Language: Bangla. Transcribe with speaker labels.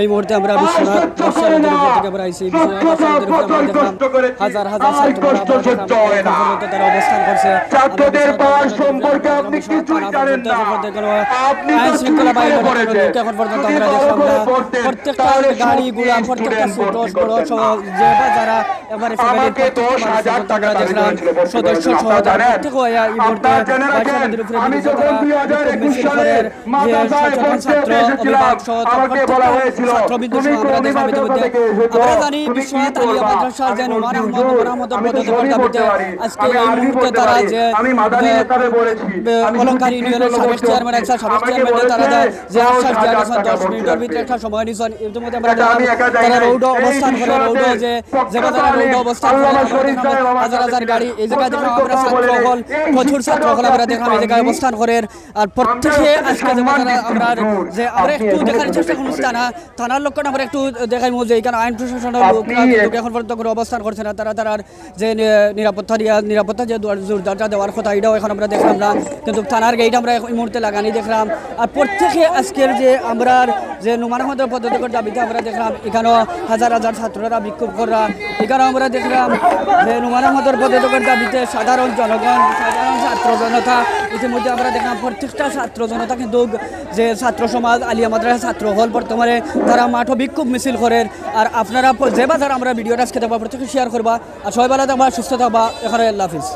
Speaker 1: এই মুহূর্তে আমরা বিশ্বনাথ থেকে আমরা আইছি বিশ্বনাথ বর্ষানদীর উপরে আমরা দেখলাম হাজার হাজার ছাত্ররা আমরা দেখলাম এখন পর্যন্ত তারা অবস্থান করছে
Speaker 2: ছাত্রদের পাওয়ার সম্পর্কে আপনি কিছুই জানেন না। আপনি
Speaker 1: আইন শৃঙ্খলা বাহিনীর
Speaker 2: স্কুলে
Speaker 1: কোনো
Speaker 2: পড়েছেন।
Speaker 1: লোক এখন পর্যন্ত আমরা দেখলাম না প্রত্যেকটা ছোট বড়। যে বা যারা এবারে
Speaker 2: আমাকে দশ হাজার টাকা
Speaker 1: দেখলাম সদস্য সহ
Speaker 2: আপনারা
Speaker 1: তারা
Speaker 2: জানেন?
Speaker 1: প্রত্যেক এই মুহূর্তে
Speaker 2: আপনারা জেনে রাখেন,
Speaker 1: বর্ষানদীর উপরে
Speaker 2: আমি যখন 2021 সালে মাদ্রাসায় পড়তে এসেছিলাম,
Speaker 1: অভিভাবক সহ আমরা জানি বিশ্বনাথ আলিয়া যে নোমান আহমদ দাবিতে আজকে এই মুহূর্তে তারা যে ইউনিয়নের সাবেক চেয়ারম্যান। সাবেক চেয়ারম্যান তারা দেয় যে আশ্বাস দশ মিনিটের ভিতরে একটা সময় নিয়েছেন ইতিমধ্যে আমরা তারা রৌড অবস্থান করে রৌড যে যে
Speaker 2: পক্ষে
Speaker 1: রৌড অবস্থান করে
Speaker 2: আল্লামা
Speaker 1: আমরা
Speaker 2: শরীফ
Speaker 1: দেখলাম
Speaker 2: সাহেব আমার
Speaker 1: হাজার হাজার গাড়ি এই জায়গায় দেখলাম আমরা
Speaker 2: কথা বলে
Speaker 1: ছাত্র হল
Speaker 2: এই
Speaker 1: প্রচুর ছাত্র হল আমরা
Speaker 2: শিক্ষাটা
Speaker 1: দেখলাম এই জায়গায় অবস্থান করেন আর প্রত্যেকে আজকে আমরা যে আমরা একটু দেখার চেষ্টা করছি। থানা থানার লোকটা আমরা একটু দেখাই যে এখানে আইন প্রশাসনের কিন্তু এখন পর্যন্ত কোনো অবস্থান করছে না। তারা তারার যে নিরাপত্তা নিরাপত্তা যে দুয়ার- জোর দরজা দেওয়ার কথা এটাও এখন আমরা দেখলাম না। কিন্তু থানার গেট আমরা এই মুহূর্তে লাগানি দেখলাম। আর প্রত্যেকে আজকের যে আমরা যে নুমান আহমদের পদ্ধতিকর দাবিতে আমরা দেখলাম এখানেও হাজার হাজার ছাত্ররা বিক্ষোভ করা এখানেও আমরা দেখলাম যে নুমান আহমদের পদ্ধতিকর দাবিতে সাধারণ জনগণ সাধারণ ছাত্র জনতা ইতিমধ্যে আমরা দেখলাম প্রত্যেকটা ছাত্র জনতা কিন্তু যে ছাত্র সমাজ, আলিয়া মাদ্রাসা ছাত্র হল, বর্তমানে তারা মাঠও বিক্ষোভ মিছিল করেন আর আপনারা যে বাজার আমরা ভিডিওটা আজকে দেখবা প্রত্যেকে শেয়ার করবা। আর সবাই ভালো থাকবা, সুস্থ থাকবা। এখানে আল্লাহ হাফিজ।